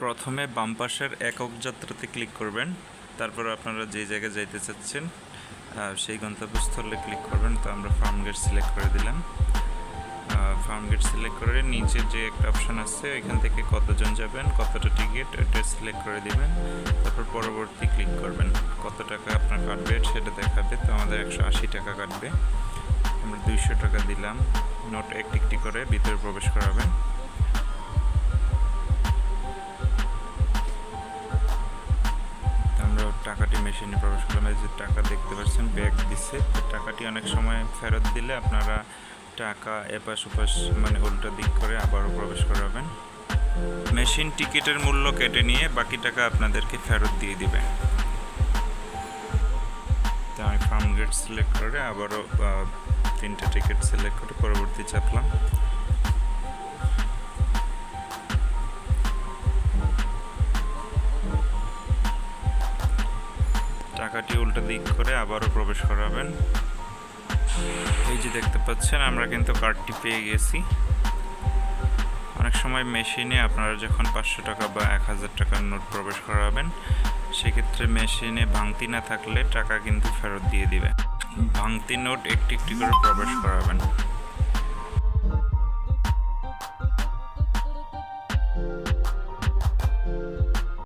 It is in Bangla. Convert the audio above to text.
প্রথমে বাম পাশের একক যাত্রাতে ক্লিক করবেন। তারপর আপনারা যে জায়গায় যাইতে চাচ্ছেন সেই গন্তব্যস্থলে ক্লিক করবেন। তো আমরা ফার্ম গেট সিলেক্ট করে দিলাম। ফার্ম গেট সিলেক্ট করে নিচে যে একটা অপশন আছে এখান থেকে কতজন যাবেন, কতটা টিকিট এটা সিলেক্ট করে দিবেন। তারপর পরবর্তী ক্লিক করবেন। কত টাকা আপনার কাটবে, সেটা দেখাবে। তো আমাদের একশো আশি টাকা কাটবে। আমরা দুইশো টাকা দিলাম। নোট একটি একটি করে ভিতরে প্রবেশ করাবেন। টাকাটি মেশিনে প্রবেশ করলাম এই যে টাকা দেখতে পাচ্ছেন, ব্যাগ দিচ্ছে টাকাটি অনেক সময় ফেরত দিলে আপনারা টাকা এপাশ ওপাশ মানে উল্টো দিক করে আবারও প্রবেশ করাবেন। মেশিন টিকিটের মূল্য কেটে নিয়ে বাকি টাকা আপনাদেরকে ফেরত দিয়ে দিবে। তো আমি ফার্ম গেট সিলেক্ট করে আবারও তিনটে টিকিট সিলেক্ট করে পরবর্তী চাপলাম। টাকাটি উল্টো দিক করে আবারও প্রবেশ করাবেন। এই যে দেখতে পাচ্ছেন, আমরা কিন্তু কার্ডটি পেয়ে গেছি। অনেক সময় মেশিনে আপনারা যখন পাঁচশো টাকা বা এক হাজার টাকার নোট প্রবেশ করাবেন, সেক্ষেত্রে মেশিনে ভাঙতি না থাকলে টাকা কিন্তু ফেরত দিয়ে দিবে ভাঙতি নোট একটি একটি করে প্রবেশ করাবেন।